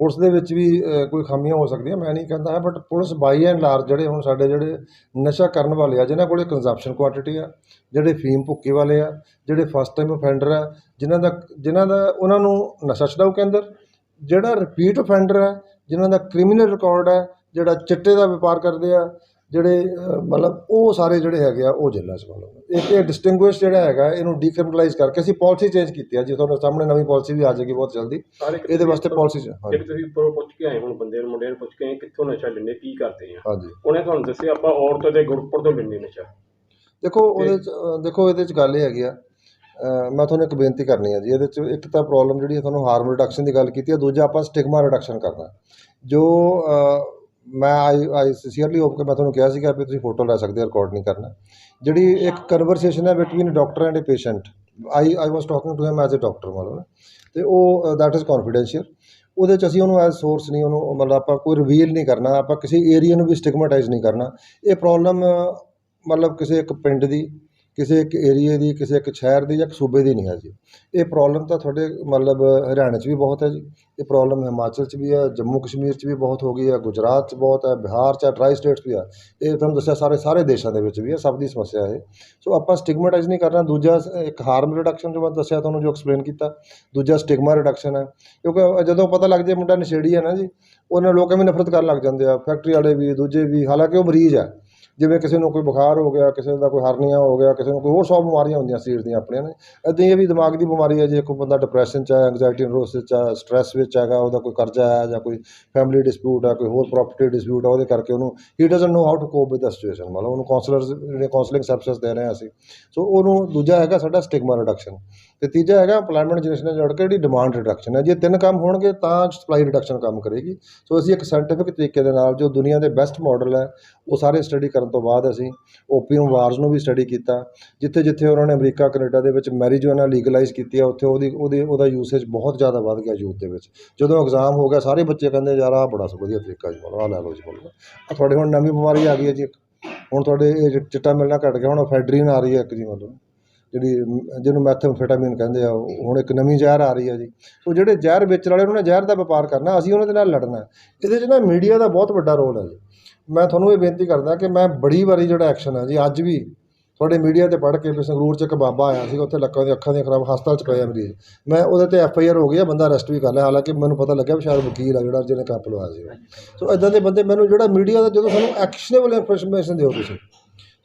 ਪੁਲਿਸ ਦੇ ਵਿੱਚ ਵੀ ਕੋਈ ਖਾਮੀਆਂ ਹੋ ਸਕਦੀਆਂ, ਮੈਂ ਨਹੀਂ ਕਹਿੰਦਾ ਹੈ but police by and large ਜਿਹੜੇ ਹੁਣ ਸਾਡੇ ਜਿਹੜੇ ਨਸ਼ਾ ਕਰਨ ਵਾਲੇ ਆ, ਜਿਨ੍ਹਾਂ ਕੋਲੇ ਕੰਜ਼ੰਪਸ਼ਨ ਕੁਆਂਟੀਟੀ ਆ, ਜਿਹੜੇ ਫੀਮ ਭੁੱਕੀ ਵਾਲੇ ਆ, ਜਿਹੜੇ ਫਸਟ ਟਾਈਮ ਅਫੈਂਡਰ ਆ, ਜਿਨ੍ਹਾਂ ਦਾ ਜਿਨ੍ਹਾਂ ਦਾ ਉਹਨਾਂ ਨੂੰ ਨਸ਼ਾ ਛਡਾਊ ਕੇਂਦਰ, ਜਿਹੜਾ ਰਿਪੀਟ ਅਫੈਂਡਰ ਹੈ ਜਿਨ੍ਹਾਂ ਦਾ ਕ੍ਰਿਮੀਨਲ ਰਿਕਾਰਡ ਹੈ ਜਿਹੜਾ ਚਿੱਟੇ ਦਾ ਵਪਾਰ ਕਰਦੇ ਆ ਜਿਹੜੇ ਮਤਲਬ ਉਹ ਸਾਰੇ ਜਿਹੜੇ ਹੈਗੇ ਆ ਉਹ ਜੇਲ੍ਹਾਂ 'ਚ ਮਤਲਬ ਇੱਕ ਇਹ ਡਿਸਟਿੰਗੁਇਸ਼ ਜਿਹੜਾ ਹੈਗਾ ਇਹਨੂੰ ਡੀਕ੍ਰਿਮੀਨਲਾਈਜ਼ ਕਰਕੇ ਅਸੀਂ ਪਾਲਿਸੀ ਚੇਂਜ ਕੀਤੀ ਆ ਜੀ ਤੁਹਾਨੂੰ ਸਾਹਮਣੇ ਨਵੀਂ ਪਾਲਿਸੀ ਵੀ ਆ ਜਾਏਗੀ ਬਹੁਤ ਜਲਦੀ ਇਹਦੇ ਵਾਸਤੇ ਪਾਲਿਸੀ ਜਿਹੜੇ ਤੁਸੀਂ ਉੱਪਰੋਂ ਪੁੱਛ ਕੇ ਆਏ ਹੁਣ ਬੰਦੇ ਨੂੰ ਮੁੰਡਿਆਂ ਨੂੰ ਪੁੱਛ ਕੇ ਆਏ ਕਿੱਥੋਂ ਨਸ਼ਾ ਲੈਂਦੇ ਕੀ ਕਰਦੇ ਆ? ਹਾਂਜੀ। ਉਹਨੇ ਤੁਹਾਨੂੰ ਦੱਸਿਆ ਆਪਾਂ ਔਰਤ ਦੇ ਗੁਰਪੁਰ ਤੋਂ ਲੈਂਦੇ ਨਸ਼ਾ। ਦੇਖੋ ਉਹਦੇ ਦੇਖੋ ਇਹਦੇ ਚ ਗੱਲ ਇਹ ਹੈਗੀ ਆ ਮੈਂ ਤੁਹਾਨੂੰ ਇੱਕ ਬੇਨਤੀ ਕਰਨੀ ਹੈ ਜੀ ਇਹਦੇ ਚ ਇੱਕ ਤਾਂ ਪ੍ਰੋਬਲਮ ਜਿਹੜੀ ਤੁਹਾਨੂੰ ਹਾਰਮ ਰਿਡਕਸ਼ਨ ਦੀ ਗੱਲ ਕੀਤੀ ਹੈ ਦੂਜਾ ਆਪਾਂ ਸਟਿਗਮਾ ਰਿਡਕਸ਼ਨ ਕਰਨਾ। ਜੋ ਮੈਂ ਆਈ ਆਈ ਸਿੰਸੀਅਰਲੀ ਹੋਪ ਕੇ ਮੈਂ ਤੁਹਾਨੂੰ ਕਿਹਾ ਸੀਗਾ ਵੀ ਤੁਸੀਂ ਫੋਟੋ ਲੈ ਸਕਦੇ ਹੋ ਰਿਕਾਰਡ ਨਹੀਂ ਕਰਨਾ। ਜਿਹੜੀ ਇੱਕ ਕਨਵਰਸੇਸ਼ਨ ਹੈ between doctor and a patient I I was talking to him as a doctor ਮਤਲਬ। ਤੇ ਉਹ ਦੈਟ ਇਜ਼ ਕੌਨਫੀਡੈਂਸ਼ੀਅਲ ਉਹਦੇ ਚ ਅਸੀਂ ਉਹਨੂੰ ਐਜ਼ ਸੋਰਸ ਨਹੀਂ ਉਹਨੂੰ ਮਤਲਬ ਆਪਾਂ ਕੋਈ ਰਿਵੀਲ ਨਹੀਂ ਕਰਨਾ ਆਪਾਂ ਕਿਸੇ ਏਰੀਆ ਨੂੰ ਵੀ ਸਟਿਗਮਾਟਾਈਜ਼ ਨਹੀਂ ਕਰਨਾ। ਇਹ ਪ੍ਰੋਬਲਮ ਮਤਲਬ ਕਿਸੇ ਇੱਕ ਪਿੰਡ ਦੀ ਕਿਸੇ ਇੱਕ ਏਰੀਏ ਦੀ, ਕਿਸੇ ਇੱਕ ਸ਼ਹਿਰ ਦੀ ਜਾਂ ਇੱਕ ਸੂਬੇ ਦੀ ਨਹੀਂ ਹੈ ਜੀ। ਇਹ ਪ੍ਰੋਬਲਮ ਤਾਂ ਤੁਹਾਡੇ ਮਤਲਬ ਹਰਿਆਣੇ 'ਚ ਵੀ ਬਹੁਤ ਹੈ ਜੀ। ਇਹ ਪ੍ਰੋਬਲਮ ਹਿਮਾਚਲ 'ਚ ਵੀ ਹੈ, ਜੰਮੂ ਕਸ਼ਮੀਰ 'ਚ ਵੀ ਬਹੁਤ ਹੋ ਗਈ ਹੈ, ਗੁਜਰਾਤ 'ਚ ਬਹੁਤ ਹੈ, ਬਿਹਾਰ 'ਚ ਹੈ ਟਰਾਈ ਸਟੇਟਸ ਵੀ ਆ ਇਹ ਤੁਹਾਨੂੰ ਦੱਸਿਆ ਸਾਰੇ ਸਾਰੇ ਦੇਸ਼ਾਂ ਦੇ ਵਿੱਚ ਵੀ ਹੈ, ਸਭ ਦੀ ਸਮੱਸਿਆ ਹੈ ਸੋ ਆਪਾਂ ਸਟਿਗਮਾਟਾਈਜ਼ ਨਹੀਂ ਕਰਨਾ। ਦੂਜਾ ਇੱਕ ਹਾਰਮ ਰਿਡਕਸ਼ਨ ਜੋ ਮੈਂ ਦੱਸਿਆ ਤੁਹਾਨੂੰ, ਜੋ ਐਕਸਪਲੇਨ ਕੀਤਾ, ਦੂਜਾ ਸਟਿਗਮਾ ਰਿਡਕਸ਼ਨ ਹੈ। ਕਿਉਂਕਿ ਜਦੋਂ ਪਤਾ ਲੱਗ ਜਾਏ ਮੁੰਡਾ ਨਸ਼ੇੜੀ ਹੈ ਨਾ ਜੀ ਉਹਨਾਂ ਲੋਕਾਂ ਵੀ ਨਫ਼ਰਤ ਕਰਨ ਲੱਗ ਜਾਂਦੇ ਆ। ਫੈਕਟਰੀ ਵਾਲੇ ਵੀ, ਦੂਜੇ ਵੀ, ਹਾਲਾਂਕਿ ਉਹ ਮਰੀਜ਼ ਹੈ। ਜਿਵੇਂ ਕਿਸੇ ਨੂੰ ਕੋਈ ਬੁਖਾਰ ਹੋ ਗਿਆ, ਕਿਸੇ ਦਾ ਕੋਈ ਹਰਨੀਆ ਹੋ ਗਿਆ, ਕਿਸੇ ਨੂੰ ਕੋਈ ਹੋਰ ਸੌ ਬਿਮਾਰੀਆਂ ਹੁੰਦੀਆਂ ਸਰੀਰ ਦੀਆਂ ਆਪਣੀਆਂ ਨੇ ਇੱਦਾਂ ਹੀ ਇਹ ਵੀ ਦਿਮਾਗ ਦੀ ਬਿਮਾਰੀ ਹੈ ਜੇ ਕੋਈ ਬੰਦਾ ਡਿਪਰੈਸ਼ਨ 'ਚ ਹੈ ਐਂਗਜ਼ਾਇਟੀ ਨਰੋਸਿਸ 'ਚ ਹੈ ਸਟ੍ਰੈਸ ਵਿੱਚ ਹੈਗਾ, ਉਹਦਾ ਕੋਈ ਕਰਜ਼ਾ ਹੈ ਜਾਂ ਕੋਈ ਫੈਮਿਲੀ ਡਿਸਪਿਊਟ ਹੈ, ਕੋਈ ਹੋਰ ਪ੍ਰੋਪਰਟੀ ਡਿਸਪਿਊਟ ਹੈ, ਉਹਦੇ ਕਰਕੇ ਉਹਨੂੰ ਹੀ doesn't know how to cope with the situation ਮਤਲਬ ਉਹਨੂੰ ਕਾਉਂਸਲਰਸ ਜਿਹੜੇ ਕਾਉਂਸਲਿੰਗ ਸਰਵਿਸਿਜ਼ ਦੇ ਰਹੇ ਹਾਂ ਅਸੀਂ ਸੋ ਉਹਨੂੰ ਦੂਜਾ ਹੈਗਾ ਸਾਡਾ ਸਟਿਗਮਾ ਰਿਡਕਸ਼ਨ ਤੇ ਤੀਜਾ ਹੈਗਾ EMPLOYMENT ਜਨਰੇਸ਼ਨ ਜੋੜ ਕੇ ਜਿਹੜੀ ਡਿਮਾਂਡ ਰਿਡਕਸ਼ਨ ਹੈ, ਜੇ ਤਿੰਨ ਕੰਮ ਹੋਣਗੇ ਤਾਂ ਸਪਲਾਈ ਰਿਡਕਸ਼ਨ ਕੰਮ ਕਰੇਗੀ। ਸੋ ਅਸੀਂ ਇੱਕ ਸਾਇੰਟੀਫਿਕ ਤਰੀਕੇ ਦੇ ਨਾਲ ਜੋ ਦੁਨੀਆ ਦੇ ਬੈਸਟ ਮਾਡਲ ਹੈ, ਉਹ ਸਾਰੇ ਸਟੱਡੀ ਕਰਨ ਤੋਂ ਬਾਅਦ ਅਸੀਂ ਓਪੀਅਮ ਵਾਰਸ ਨੂੰ ਵੀ ਸਟੱਡੀ ਕੀਤਾ। ਜਿੱਥੇ ਜਿੱਥੇ ਉਹਨਾਂ ਨੇ ਅਮਰੀਕਾ, ਕੈਨੇਡਾ ਦੇ ਵਿੱਚ ਮੈਰੀਜੁਆਨਾ ਲੀਗਲਾਈਜ਼ ਕੀਤੀ ਹੈ ਉੱਥੇ ਉਹਦੀ ਉਹਦੀ, ਉਹਦਾ ਯੂਸੇਜ ਬਹੁਤ ਜ਼ਿਆਦਾ ਵੱਧ ਗਿਆ ਯੂਥ ਦੇ ਵਿੱਚ। ਜਦੋਂ ਐਗਜ਼ਾਮ ਹੋ ਗਿਆ, ਸਾਰੇ ਬੱਚੇ ਕਹਿੰਦੇ, ਯਾਰ ਆ ਬੜਾ ਵਧੀਆ ਤਰੀਕਾ ਜੀ ਮਤਲਬ ਆਹ ਲੈ ਲਓ ਜੀ ਮਤਲਬ ਆਹ ਤੁਹਾਡੇ ਹੁਣ ਨਵੀਂ ਬਿਮਾਰੀ ਆ ਗਈ ਹੈ ਜੀ ਇੱਕ। ਹੁਣ ਤੁਹਾਡੇ ਇਹ ਚਿੱਟਾ ਮਿਲਣਾ ਘਟ ਗਿਆ, ਹੁਣ ਫੈਡਰੀਨ ਆ ਰਹੀ ਹੈ ਇੱਕ ਜੀ ਮਤਲਬ। ਜਿਹੜੀ, ਜਿਹਨੂੰ ਮੈਥਾਮਫੈਟਾਮੀਨ ਕਹਿੰਦੇ ਆ, ਉਹ ਹੁਣ ਇੱਕ ਨਵੀਂ ਜ਼ਹਿਰ ਆ ਰਹੀ ਹੈ ਜੀ। ਸੋ ਜਿਹੜੇ ਜ਼ਹਿਰ ਵੇਚਣ ਵਾਲੇ ਉਹਨਾਂ ਨੇ ਜ਼ਹਿਰ ਦਾ ਵਪਾਰ ਕਰਨਾ, ਅਸੀਂ ਉਹਨਾਂ ਦੇ ਨਾਲ ਲੜਨਾ। ਇਹਦੇ 'ਚ ਨਾ ਮੀਡੀਆ ਦਾ ਬਹੁਤ ਵੱਡਾ ਰੋਲ ਹੈ ਜੀ। ਮੈਂ ਤੁਹਾਨੂੰ ਇਹ ਬੇਨਤੀ ਕਰਦਾ ਕਿ ਮੈਂ ਬੜੀ ਵਾਰੀ ਜਿਹੜਾ ਐਕਸ਼ਨ ਆ ਜੀ, ਅੱਜ ਵੀ ਤੁਹਾਡੇ ਮੀਡੀਆ ਤੇ ਪੜ੍ਹ ਕੇ ਵੀ ਸੰਗਰੂਰ 'ਚ ਇੱਕ ਬਾਬਾ ਆਇਆ ਸੀ, ਉੱਥੇ ਲੱਕਾਂ ਦੀਆਂ ਅੱਖਾਂ ਦੀਆਂ ਖਰਾਬ ਹਸਪਤਾਲ 'ਚ ਪਿਆ ਮਰੀਜ਼। ਮੈਂ ਉਹਦੇ ਤੇ ਐਫ ਆਈ ਆਰ ਹੋ ਗਈ ਹੈ ਬੰਦਾ ਅਰੈਸਟ ਵੀ ਕਰ ਲਿਆ। ਹਾਲਾਂਕਿ ਮੈਨੂੰ ਪਤਾ ਲੱਗਿਆ ਵੀ ਸ਼ਾਇਦ ਵਕੀਲ ਆ ਜਿਹੜਾ ਜਿਹਨੇ ਕੈਂਪ ਲਵਾਇਆ ਸੀ। ਸੋ ਇਦਾਂ ਦੇ ਬੰਦੇ ਮੈਨੂੰ ਜਿਹੜਾ ਮੀਡੀਆ ਦਾ ਜਦੋਂ ਸਾਨੂੰ ਐਕਸ਼ਨੇਬਲ ਇਨਫੋਰਮੇਸ਼ਨ ਦਿਓ ਤੁਸੀਂ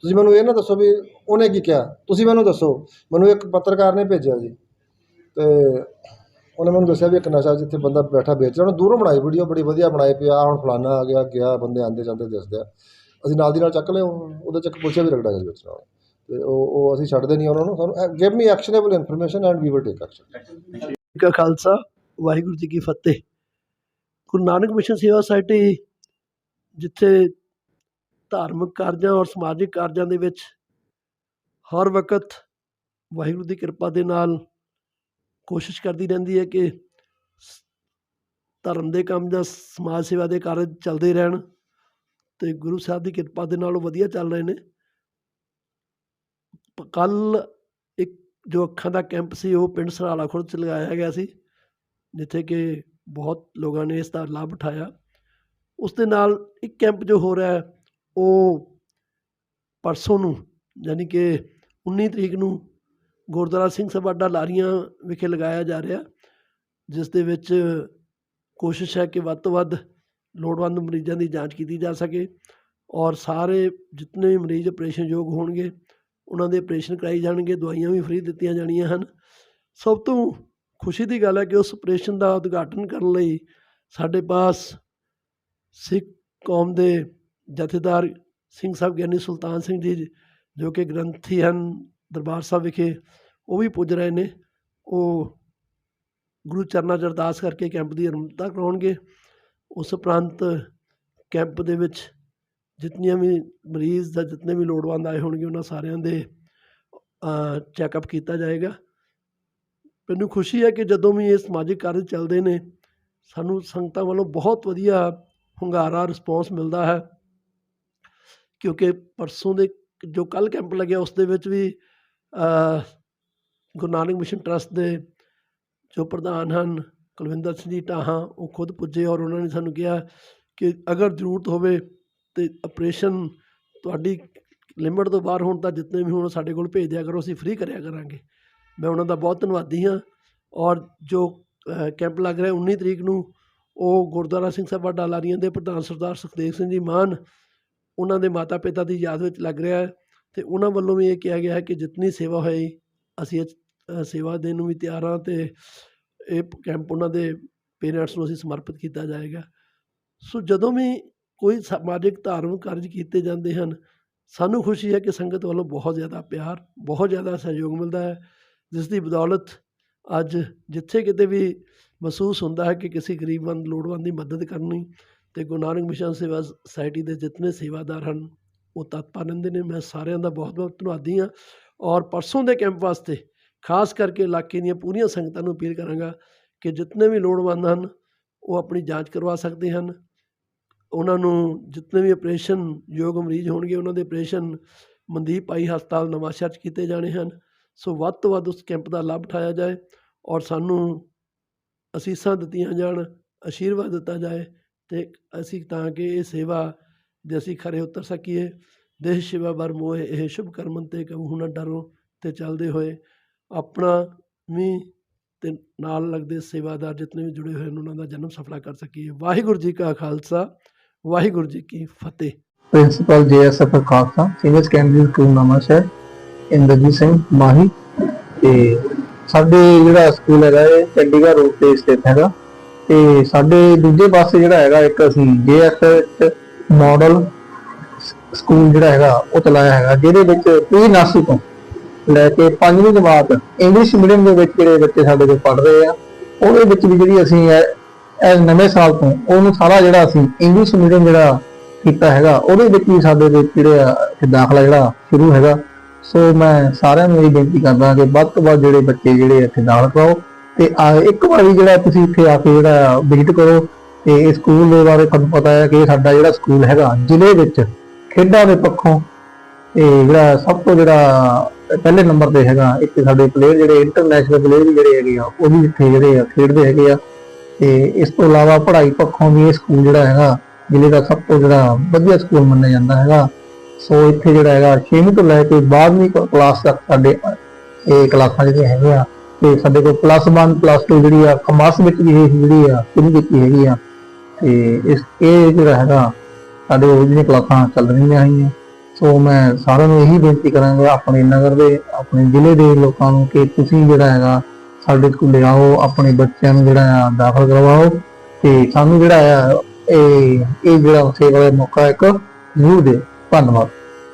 ਤੁਸੀਂ ਮੈਨੂੰ ਇਹ ਨਾ ਦੱਸੋ ਵੀ ਉਹਨੇ ਕੀ ਕਿਹਾ? ਤੁਸੀਂ ਮੈਨੂੰ ਦੱਸੋ। ਮੈਨੂੰ ਇੱਕ ਪੱਤਰਕਾਰ ਨੇ ਭੇਜਿਆ ਜੀ। ਤੇ ਉਹਨੇ ਮੈਨੂੰ ਦੱਸਿਆ ਵੀ ਇੱਕ ਨਸ਼ਾ ਜਿੱਥੇ ਬੰਦਾ ਬੈਠਾ ਵੇਚ ਰਿਹਾ ਉਹਨੇ ਦੂਰੋਂ ਬਣਾਈ ਵੀਡੀਓ ਬੜੀ ਵਧੀਆ ਬਣਾਈ ਪਿਆ ਹੁਣ ਫਲਾਨਾ ਆ ਗਿਆ ਗਿਆ, ਬੰਦੇ ਆਂਦੇ ਜਾਂਦੇ ਦਿਸਦੇ ਆ। ਅਸੀਂ ਨਾਲ ਦੀ ਨਾਲ ਚੱਕ ਲਏ ਉਹਦੇ ਚ ਇੱਕ ਪੁੱਛਿਆ ਵੀ ਰਗੜਾ ਗਿਆ ਵਿੱਚ ਤੇ ਉਹ ਉਹ ਅਸੀਂ ਛੱਡਦੇ ਨਹੀਂ ਉਹਨਾਂ ਨੂੰ। ਸਾਨੂੰ give me actionable information and we will take action ਕਾ ਖਾਲਸਾ, ਵਾਹਿਗੁਰੂ ਜੀ ਕੀ ਫਤਿਹ। ਗੁਰੂ ਨਾਨਕ ਮਿਸ਼ਨ ਸੇਵਾ ਸੁਸਾਇਟੀ ਜਿੱਥੇ ਧਾਰਮਿਕ ਕਾਰਜਾਂ ਔਰ ਸਮਾਜਿਕ ਕਾਰਜਾਂ ਦੇ ਵਿੱਚ ਹਰ ਵਕਤ ਵਾਹਿਗੁਰੂ ਦੀ ਕਿਰਪਾ ਦੇ ਨਾਲ ਕੋਸ਼ਿਸ਼ ਕਰਦੀ ਰਹਿੰਦੀ ਹੈ ਕਿ ਸ- ਧਰਮ ਦੇ ਕੰਮ ਜਾਂ ਸਮਾਜ ਸੇਵਾ ਦੇ ਕਾਰਜ ਚੱਲਦੇ ਰਹਿਣ ਤੇ ਗੁਰੂ ਸਾਹਿਬ ਦੀ ਕਿਰਪਾ ਦੇ ਨਾਲ ਉਹ ਵਧੀਆ ਚੱਲ ਰਹੇ ਨੇ। ਕੱਲ ਇੱਕ ਜੋ ਅੱਖਾਂ ਦਾ ਕੈਂਪ ਸੀ ਉਹ ਪਿੰਡ ਸਰਾਲਾ ਖੁਰਦ ਚ ਲਗਾਇਆ ਗਿਆ ਸੀ, ਜਿੱਥੇ ਕਿ ਬਹੁਤ ਲੋਕਾਂ ਨੇ ਇਸ ਦਾ ਲਾਭ ਉਠਾਇਆ। ਉਸ ਦੇ ਨਾਲ ਇੱਕ ਕੈਂਪ ਜੋ ਹੋ ਰਿਹਾ ਹੈ ਉਹ ਪਰਸੋਂ ਨੂੰ, ਯਾਨੀ ਕਿ 19 ਤਰੀਕ ਨੂੰ ਗੁਰਦੁਆਰਾ ਸਿੰਘ ਸਭਾ ਲਾਰੀਆਂ ਵਿਖੇ ਲਗਾਇਆ ਜਾ ਰਿਹਾ, ਜਿਸ ਦੇ ਵਿੱਚ ਕੋਸ਼ਿਸ਼ ਹੈ ਕਿ ਵੱਧ ਤੋਂ ਵੱਧ ਲੋੜਵੰਦ ਮਰੀਜ਼ਾਂ ਦੀ ਜਾਂਚ ਕੀਤੀ ਜਾ ਸਕੇ ਔਰ ਸਾਰੇ ਜਿਤਨੇ ਵੀ ਮਰੀਜ਼ ਆਪਰੇਸ਼ਨ ਯੋਗ ਹੋਣਗੇ, ਉਹਨਾਂ ਦੇ ਆਪਰੇਸ਼ਨ ਕਰਾਈ ਜਾਣਗੇ, ਦਵਾਈਆਂ ਵੀ ਫ੍ਰੀ ਦਿੱਤੀਆਂ ਜਾਣੀਆਂ ਹਨ। ਸਭ ਤੋਂ ਖੁਸ਼ੀ ਦੀ ਗੱਲ ਹੈ ਕਿ ਉਸ ਆਪਰੇਸ਼ਨ ਦਾ ਉਦਘਾਟਨ ਕਰਨ ਲਈ ਸਾਡੇ ਪਾਸ ਸਿੱਖ ਕੌਮ ਦੇ ਜਥੇਦਾਰ ਸਿੰਘ ਸਾਹਿਬ ਗਿਆਨੀ ਸੁਲਤਾਨ ਸਿੰਘ ਜੀ ਜੋ ਕਿ ਗ੍ਰੰਥੀ ਹਨ ਦਰਬਾਰ ਸਾਹਿਬ ਵਿਖੇ, ਉਹ ਵੀ ਪੁੱਜ ਰਹੇ ਨੇ। ਉਹ ਗੁਰੂ ਚਰਨਾਂ 'ਚ ਅਰਦਾਸ ਕਰਕੇ ਕੈਂਪ ਦੀ ਅਰੰਭਤਾ ਕਰਾਉਣਗੇ। ਉਸ ਉਪਰੰਤ ਕੈਂਪ ਦੇ ਵਿੱਚ ਜਿਤਨੀਆਂ ਵੀ ਮਰੀਜ਼ ਜਾਂ ਜਿਤਨੇ ਵੀ ਲੋੜਵੰਦ ਆਏ ਹੋਣਗੇ, ਉਹਨਾਂ ਸਾਰਿਆਂ ਦੇ ਚੈੱਕਅਪ ਕੀਤਾ ਜਾਏਗਾ। ਮੈਨੂੰ ਖੁਸ਼ੀ ਹੈ ਕਿ ਜਦੋਂ ਵੀ ਇਹ ਸਮਾਜਿਕ ਕਾਰਜ ਚੱਲਦੇ ਨੇ, ਸਾਨੂੰ ਸੰਗਤਾਂ ਵੱਲੋਂ ਬਹੁਤ ਵਧੀਆ ਹੁੰਗਾਰਾ ਰਿਸਪੌਂਸ ਮਿਲਦਾ ਹੈ। ਕਿਉਂਕਿ ਪਰਸੋਂ ਦੇ ਜੋ ਕੱਲ ਕੈਂਪ ਲੱਗਿਆ, ਉਸ ਦੇ ਵਿੱਚ ਵੀ ਗੁਰੂ ਨਾਨਕ ਮਿਸ਼ਨ ਟਰਸਟ ਦੇ ਜੋ ਪ੍ਰਧਾਨ ਹਨ, ਕੁਲਵਿੰਦਰ ਸਿੰਘ ਜੀ ਟਾਹਾਂ, ਉਹ ਖੁਦ ਪੁੱਜੇ ਔਰ ਉਹਨਾਂ ਨੇ ਸਾਨੂੰ ਕਿਹਾ ਕਿ ਅਗਰ ਜ਼ਰੂਰਤ ਹੋਵੇ ਤੇ ਆਪਰੇਸ਼ਨ ਤੁਹਾਡੀ ਲਿਮਟ ਤੋਂ ਬਾਹਰ ਹੋਣ ਤਾਂ ਜਿੰਨੇ ਵੀ ਹੋਣ ਸਾਡੇ ਕੋਲ ਭੇਜ ਦਿਆ ਕਰੋ, ਅਸੀਂ ਫ੍ਰੀ ਕਰਿਆ ਕਰਾਂਗੇ। ਮੈਂ ਉਹਨਾਂ ਦਾ ਬਹੁਤ ਧੰਨਵਾਦੀ ਹਾਂ ਔਰ ਜੋ ਕੈਂਪ ਲੱਗ ਰਿਹਾ 19 ਤਰੀਕ ਨੂੰ, ਉਹ ਗੁਰਦੁਆਰਾ ਸਿੰਘ ਸਭਾ ਡਾਲਾਰੀਆਂ ਦੇ ਪ੍ਰਧਾਨ ਸਰਦਾਰ ਸੁਖਦੇਵ ਸਿੰਘ ਜੀ ਮਾਨ ਉਹਨਾਂ ਦੇ ਮਾਤਾ ਪਿਤਾ ਦੀ ਯਾਦ ਵਿੱਚ ਲੱਗ ਰਿਹਾ ਹੈ ਅਤੇ ਉਹਨਾਂ ਵੱਲੋਂ ਵੀ ਇਹ ਕਿਹਾ ਗਿਆ ਹੈ ਕਿ ਜਿਤਨੀ ਸੇਵਾ ਹੋਈ, ਅਸੀਂ ਇਹ ਸੇਵਾ ਦੇਣ ਨੂੰ ਵੀ ਤਿਆਰ ਹਾਂ ਅਤੇ ਇਹ ਕੈਂਪ ਉਹਨਾਂ ਦੇ ਪੇਰੈਂਟਸ ਨੂੰ ਅਸੀਂ ਸਮਰਪਿਤ ਕੀਤਾ ਜਾਏਗਾ। ਸੋ ਜਦੋਂ ਵੀ ਕੋਈ ਸਮਾਜਿਕ ਧਾਰਮਿਕ ਕਾਰਜ ਕੀਤੇ ਜਾਂਦੇ ਹਨ, ਸਾਨੂੰ ਖੁਸ਼ੀ ਹੈ ਕਿ ਸੰਗਤ ਵੱਲੋਂ ਬਹੁਤ ਜ਼ਿਆਦਾ ਪਿਆਰ, ਬਹੁਤ ਜ਼ਿਆਦਾ ਸਹਿਯੋਗ ਮਿਲਦਾ ਹੈ, ਜਿਸ ਦੀ ਬਦੌਲਤ ਅੱਜ ਜਿੱਥੇ ਕਿਤੇ ਵੀ ਮਹਿਸੂਸ ਹੁੰਦਾ ਹੈ ਕਿ ਕਿਸੇ ਗਰੀਬਵੰਦ ਲੋੜਵੰਦ ਦੀ ਮਦਦ ਕਰਨੀ ਅਤੇ ਗੁਰੂ ਨਾਨਕ ਮਿਸ਼ਨ ਸੇਵਾ ਸੁਸਾਇਟੀ ਦੇ ਜਿਤਨੇ ਸੇਵਾਦਾਰ ਹਨ, ਉਹ ਤਤਪਰ ਰਹਿੰਦੇ ਨੇ, ਮੈਂ ਸਾਰਿਆਂ ਦਾ ਬਹੁਤ ਬਹੁਤ ਧੰਨਵਾਦੀ ਹਾਂ ਔਰ ਪਰਸੋਂ ਦੇ ਕੈਂਪ ਵਾਸਤੇ ਖਾਸ ਕਰਕੇ ਇਲਾਕੇ ਦੀਆਂ ਪੂਰੀਆਂ ਸੰਗਤਾਂ ਨੂੰ ਅਪੀਲ ਕਰਾਂਗਾ ਕਿ ਜਿਤਨੇ ਵੀ ਲੋੜਵੰਦ ਹਨ, ਉਹ ਆਪਣੀ ਜਾਂਚ ਕਰਵਾ ਸਕਦੇ ਹਨ। ਉਹਨਾਂ ਨੂੰ ਜਿਤਨੇ ਵੀ ਆਪਰੇਸ਼ਨ ਯੋਗ ਮਰੀਜ਼ ਹੋਣਗੇ, ਉਹਨਾਂ ਦੇ ਆਪਰੇਸ਼ਨ ਮਨਦੀਪ ਆਈ ਹਸਪਤਾਲ ਨਵਾਂਸ਼ਹਿਰ 'ਚ ਕੀਤੇ ਜਾਣੇ ਹਨ। ਸੋ ਵੱਧ ਤੋਂ ਵੱਧ ਉਸ ਕੈਂਪ ਦਾ ਲਾਭ ਉਠਾਇਆ ਜਾਏ ਔਰ ਸਾਨੂੰ ਅਸੀਸਾਂ ਦਿੱਤੀਆਂ ਜਾਣ ਆਸ਼ੀਰਵਾਦ ਦਿੱਤਾ ਜਾਏ। ਅਤੇ ਅਸੀਂ ਤਾਂ ਕਿ ਇਹ ਸੇਵਾ ਦੇ ਅਸੀਂ ਖਰੇ ਉਤਰ ਸਕੀਏ। ਦੇਸ਼ ਸੇਵਾ ਬਰ ਮੋਹ, ਇਹ ਸ਼ੁਭ ਕਰਮਨ ਤੇ ਕਬਹੂ ਨਾ ਡਰੋ ਤੇ ਚੱਲਦੇ ਹੋਏ। ਆਪਣਾ ਵੀ ਤੇ ਨਾਲ ਲੱਗਦੇ ਸੇਵਾਦਾਰ ਜਿਤਨੇ ਵੀ ਜੁੜੇ ਹੋਏ ਹਨ ਉਹਨਾਂ ਦਾ ਜਨਮ ਸਫਲਾ ਕਰ ਸਕੀਏ। ਵਾਹਿਗੁਰੂ ਜੀ ਕਾ ਖਾਲਸਾ, ਵਾਹਿਗੁਰੂ ਜੀ ਕੀ ਫਤਿਹ। Principal JSF Khalsa, senior secondary school Nawanshahr Inderjit Singh Mahi. ਤੇ ਸਾਡੇ ਜਿਹੜਾ ਸਕੂਲ ਹੈਗਾ, ਇਹ ਚੰਡੀਗੜ੍ਹ ਰੋਡ ਤੇ ਸਥਿਤ ਹੈਗਾ। ਤੇ ਸਾਡੇ ਦੂਜੇ ਪਾਸੇ ਜਿਹੜਾ ਹੈਗਾ ਇੱਕ ਅਸੀਂ ਜੇਐਸਐਫ ਮਾਡਲ ਸਕੂਲ ਜਿਹੜਾ ਹੈਗਾ, ਉਹ ਚਲਾਇਆ ਹੈਗਾ, ਜਿਹਦੇ ਵਿੱਚ ਪੀ ਨਰਸਰੀ ਤੋਂ ਲੈ ਕੇ ਪੰਜਵੀਂ ਜਮਾਤ ਇੰਗਲਿਸ਼ ਮੀਡੀਅਮ ਦੇ ਵਿੱਚ ਜਿਹੜੇ ਬੱਚੇ ਸਾਡੇ ਕੋਲ ਪੜ੍ਹ ਰਹੇ ਆ, ਉਹਦੇ ਵਿੱਚ ਵੀ ਜਿਹੜੀ ਅਸੀਂ ਐ ਨਵੇਂ ਸਾਲ ਤੋਂ ਉਹਨੂੰ ਸਾਰਾ ਜਿਹੜਾ ਅਸੀਂ ਇੰਗਲਿਸ਼ ਮੀਡੀਅਮ ਜਿਹੜਾ ਕੀਤਾ ਹੈਗਾ, ਉਹਦੇ ਵਿੱਚ ਵੀ ਸਾਡੇ ਵਿੱਚ ਜਿਹੜੇ ਆ, ਇੱਥੇ ਦਾਖਲਾ ਜਿਹੜਾ ਸ਼ੁਰੂ ਹੈਗਾ। ਸੋ ਮੈਂ ਸਾਰਿਆਂ ਨੂੰ ਇਹ ਬੇਨਤੀ ਕਰਦਾ ਕਿ ਵੱਧ ਤੋਂ ਵੱਧ ਜਿਹੜੇ ਬੱਚੇ ਜਿਹੜੇ ਇੱਥੇ ਦਾਖਲ ਕਰਾਓ ਤੇ ਆ ਇੱਕ ਵਾਰੀ ਜਿਹੜਾ ਤੁਸੀਂ ਇੱਥੇ ਆ ਕੇ ਜਿਹੜਾ ਵਿਜ਼ਿਟ ਕਰੋ, ਤੇ ਇਹ ਸਕੂਲ ਦੇ ਬਾਰੇ ਤੁਹਾਨੂੰ ਪਤਾ ਹੈ ਕਿ ਸਾਡਾ ਜਿਹੜਾ ਸਕੂਲ ਹੈਗਾ, ਜ਼ਿਲ੍ਹੇ ਵਿੱਚ ਖੇਡਾਂ ਦੇ ਪੱਖੋਂ, ਇਹ ਜਿਹੜਾ ਸਭ ਤੋਂ ਜਿਹੜਾ ਪਹਿਲੇ ਨੰਬਰ ਤੇ ਹੈਗਾ ਇੱਥੇ ਸਾਡੇ ਪਲੇਅਰ ਜਿਹੜੇ ਇੰਟਰਨੈਸ਼ਨਲ ਪਲੇਅਰ ਵੀ ਜਿਹੜੇ ਹੈਗੇ ਆ, ਉਹ ਵੀ ਇੱਥੇ ਜਿਹੜੇ ਆ ਖੇਡਦੇ ਹੈਗੇ ਆ। ਤੇ ਇਸ ਤੋਂ ਇਲਾਵਾ ਪੜ੍ਹਾਈ ਪੱਖੋਂ ਵੀ ਇਹ ਸਕੂਲ ਜਿਹੜਾ ਹੈਗਾ, ਜ਼ਿਲ੍ਹੇ ਦਾ ਸਭ ਤੋਂ ਜਿਹੜਾ ਵਧੀਆ ਸਕੂਲ ਮੰਨਿਆ ਜਾਂਦਾ ਹੈਗਾ। ਸੋ ਇੱਥੇ ਜਿਹੜਾ ਹੈਗਾ 6ਵੀਂ ਤੋਂ ਲੈ ਕੇ 12ਵੀਂ ਕਲਾਸ ਤੱਕ ਸਾਡੇ ਇਹ ਕਲਾਸਾਂ ਜਿਹੜੀਆਂ ਹੈਗੀਆਂ ਤੇ ਸਾਡੇ ਕੋਲ ਪਲੱਸ 1 ਪਲੱਸ 2 ਜਿਹੜੀ ਆ ਕਮਰਸ ਵਿੱਚ ਵੀ ਇਹ ਜਿਹੜੀ ਆ ਸ਼ੁਰੂ ਕੀਤੀ ਹੈਗੀ ਆ। ਤੇ ਇਸ, ਇਹ ਜਿਹੜਾ ਹੈਗਾ, ਸਾਡੇ ਉਹ ਜਿਹੜੀਆਂ ਕਲਾਸਾਂ ਚੱਲ ਰਹੀਆਂ ਹੈਗੀਆਂ। ਸੋ ਮੈਂ ਸਾਰਿਆਂ ਨੂੰ ਇਹੀ ਬੇਨਤੀ ਕਰਾਂਗਾ, ਆਪਣੇ ਨਗਰ ਦੇ, ਆਪਣੇ ਜ਼ਿਲ੍ਹੇ ਦੇ ਲੋਕਾਂ ਨੂੰ ਕਿ ਤੁਸੀਂ ਜਿਹੜਾ ਹੈਗਾ, ਸਾਡੇ ਸਕੂਲੇ ਆਓ ਆਪਣੇ ਬੱਚਿਆਂ ਨੂੰ ਜਿਹੜਾ ਆ, ਦਾਖਲ ਕਰਵਾਓ। ਤੇ ਸਾਨੂੰ ਜਿਹੜਾ ਆ, ਇਹ ਇਹ ਜਿਹੜਾ ਸੇਵਾ ਦਾ ਮੌਕਾ ਇੱਕ ਜ਼ਰੂਰ ਦੇ ਧੰਨਵਾਦ।